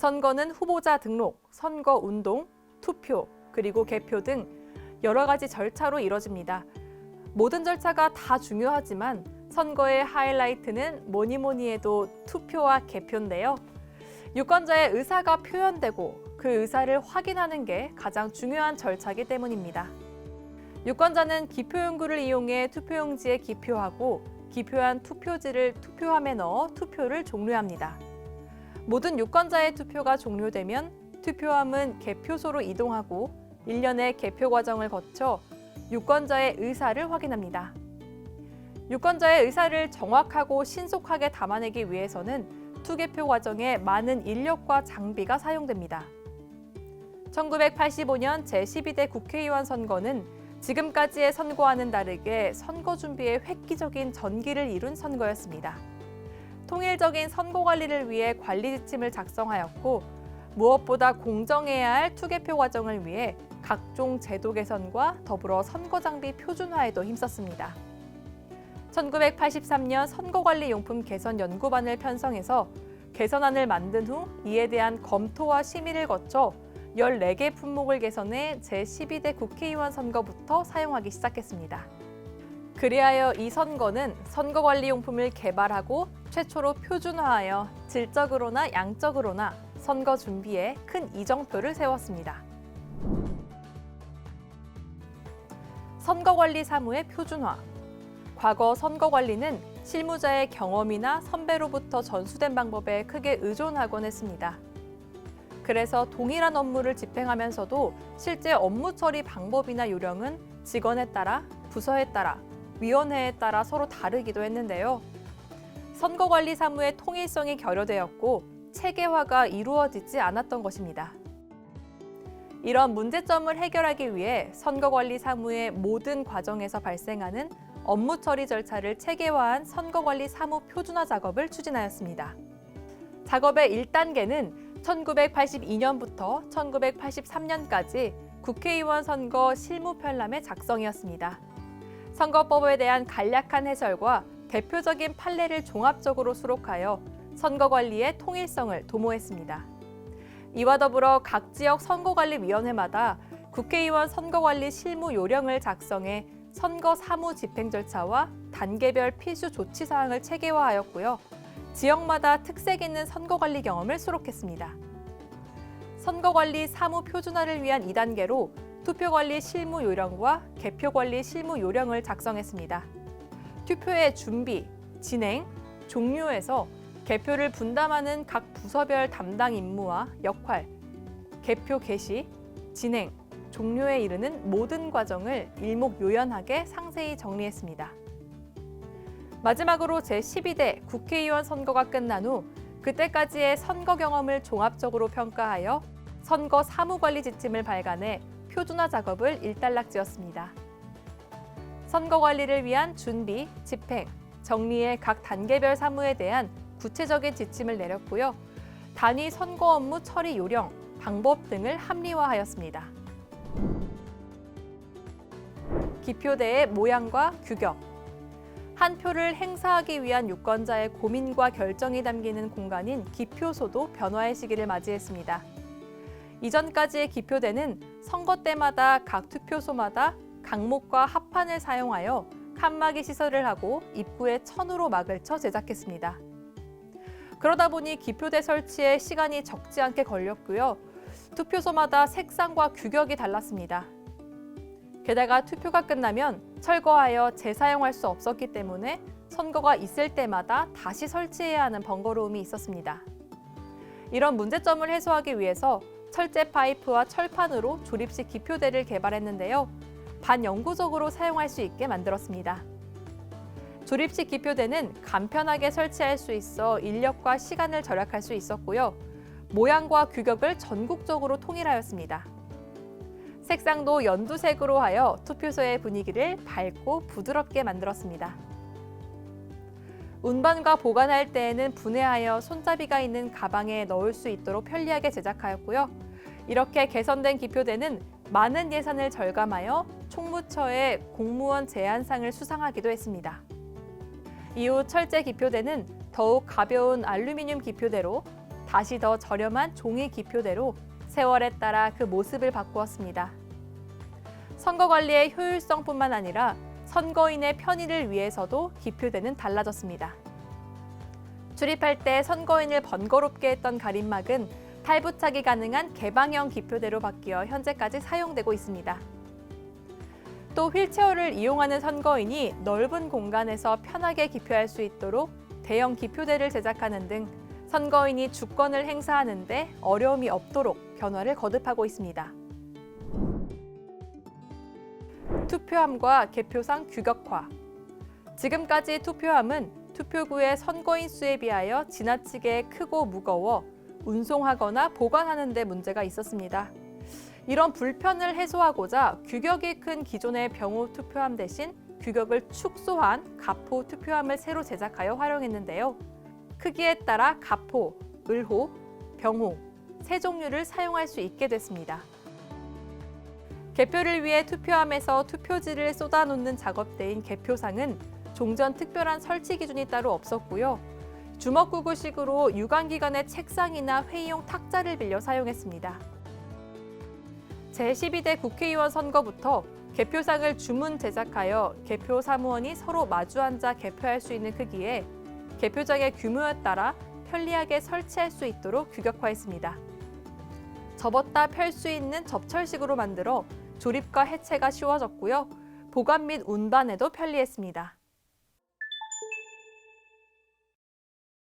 선거는 후보자 등록, 선거 운동, 투표, 그리고 개표 등 여러 가지 절차로 이뤄집니다. 모든 절차가 다 중요하지만 선거의 하이라이트는 뭐니 뭐니 해도 투표와 개표인데요. 유권자의 의사가 표현되고 그 의사를 확인하는 게 가장 중요한 절차이기 때문입니다. 유권자는 기표용구를 이용해 투표용지에 기표하고 기표한 투표지를 투표함에 넣어 투표를 종료합니다. 모든 유권자의 투표가 종료되면 투표함은 개표소로 이동하고 일련의 개표 과정을 거쳐 유권자의 의사를 확인합니다. 유권자의 의사를 정확하고 신속하게 담아내기 위해서는 투개표 과정에 많은 인력과 장비가 사용됩니다. 1985년 제12대 국회의원 선거는 지금까지의 선거와는 다르게 선거 준비에 획기적인 전기를 이룬 선거였습니다. 통일적인 선거 관리를 위해 관리 지침을 작성하였고 무엇보다 공정해야 할 투개표 과정을 위해 각종 제도 개선과 더불어 선거 장비 표준화에도 힘썼습니다. 1983년 선거관리용품 개선 연구반을 편성해서 개선안을 만든 후 이에 대한 검토와 심의를 거쳐 14개 품목을 개선해 제12대 국회의원 선거부터 사용하기 시작했습니다. 그리하여 이 선거는 선거관리용품을 개발하고 최초로 표준화하여 질적으로나 양적으로나 선거 준비에 큰 이정표를 세웠습니다. 선거관리 사무의 표준화. 과거 선거관리는 실무자의 경험이나 선배로부터 전수된 방법에 크게 의존하곤 했습니다. 그래서 동일한 업무를 집행하면서도 실제 업무 처리 방법이나 요령은 직원에 따라, 부서에 따라, 위원회에 따라 서로 다르기도 했는데요. 선거관리 사무의 통일성이 결여되었고 체계화가 이루어지지 않았던 것입니다. 이런 문제점을 해결하기 위해 선거관리 사무의 모든 과정에서 발생하는 업무 처리 절차를 체계화한 선거관리 사무 표준화 작업을 추진하였습니다. 작업의 1단계는 1982년부터 1983년까지 국회의원 선거 실무 편람의 작성이었습니다. 선거법에 대한 간략한 해설과 대표적인 판례를 종합적으로 수록하여 선거 관리의 통일성을 도모했습니다. 이와 더불어 각 지역 선거관리위원회마다 국회의원 선거관리 실무 요령을 작성해 선거 사무 집행 절차와 단계별 필수 조치 사항을 체계화하였고요. 지역마다 특색 있는 선거관리 경험을 수록했습니다. 선거관리 사무 표준화를 위한 2단계로 투표관리 실무 요령과 개표관리 실무 요령을 작성했습니다. 투표의 준비, 진행, 종료에서 개표를 분담하는 각 부서별 담당 임무와 역할, 개표 개시, 진행, 종료에 이르는 모든 과정을 일목요연하게 상세히 정리했습니다. 마지막으로 제12대 국회의원 선거가 끝난 후 그때까지의 선거 경험을 종합적으로 평가하여 선거 사무관리 지침을 발간해 표준화 작업을 일단락 지었습니다. 선거 관리를 위한 준비, 집행, 정리의 각 단계별 사무에 대한 구체적인 지침을 내렸고요. 단위 선거 업무 처리 요령, 방법 등을 합리화하였습니다. 기표대의 모양과 규격. 한 표를 행사하기 위한 유권자의 고민과 결정이 담기는 공간인 기표소도 변화의 시기를 맞이했습니다. 이전까지의 기표대는 선거 때마다 각 투표소마다 강목과 합판을 사용하여 칸막이 시설을 하고 입구에 천으로 막을 쳐 제작했습니다. 그러다 보니 기표대 설치에 시간이 적지 않게 걸렸고요. 투표소마다 색상과 규격이 달랐습니다. 게다가 투표가 끝나면 철거하여 재사용할 수 없었기 때문에 선거가 있을 때마다 다시 설치해야 하는 번거로움이 있었습니다. 이런 문제점을 해소하기 위해서 철제 파이프와 철판으로 조립식 기표대를 개발했는데요. 반영구적으로 사용할 수 있게 만들었습니다. 조립 식 기표대는 간편하게 설치할 수 있어 인력과 시간을 절약할 수 있었고요. 모양과 규격을 전국적으로 통일하였습니다. 색상도 연두색으로 하여 투표소의 분위기를 밝고 부드럽게 만들었습니다. 운반과 보관할 때에는 분해하여 손잡이가 있는 가방에 넣을 수 있도록 편리하게 제작하였고요. 이렇게 개선된 기표대는 많은 예산을 절감하여 총무처의 공무원 제안상을 수상하기도 했습니다. 이후 철제 기표대는 더욱 가벼운 알루미늄 기표대로 다시 더 저렴한 종이 기표대로 세월에 따라 그 모습을 바꾸었습니다. 선거 관리의 효율성뿐만 아니라 선거인의 편의를 위해서도 기표대는 달라졌습니다. 출입할 때 선거인을 번거롭게 했던 가림막은 탈부착이 가능한 개방형 기표대로 바뀌어 현재까지 사용되고 있습니다. 또 휠체어를 이용하는 선거인이 넓은 공간에서 편하게 기표할 수 있도록 대형 기표대를 제작하는 등 선거인이 주권을 행사하는데 어려움이 없도록 변화를 거듭하고 있습니다. 투표함과 개표상 규격화. 지금까지 투표함은 투표구의 선거인 수에 비하여 지나치게 크고 무거워 운송하거나 보관하는 데 문제가 있었습니다. 이런 불편을 해소하고자 규격이 큰 기존의 병호 투표함 대신 규격을 축소한 가포 투표함을 새로 제작하여 활용했는데요. 크기에 따라 가포, 을호, 병호 세 종류를 사용할 수 있게 됐습니다. 개표를 위해 투표함에서 투표지를 쏟아놓는 작업대인 개표상은 종전 특별한 설치 기준이 따로 없었고요. 주먹구구식으로 유관기관의 책상이나 회의용 탁자를 빌려 사용했습니다. 제12대 국회의원 선거부터 개표상을 주문 제작하여 개표 사무원이 서로 마주 앉아 개표할 수 있는 크기에 개표장의 규모에 따라 편리하게 설치할 수 있도록 규격화했습니다. 접었다 펼 수 있는 접철식으로 만들어 조립과 해체가 쉬워졌고요. 보관 및 운반에도 편리했습니다.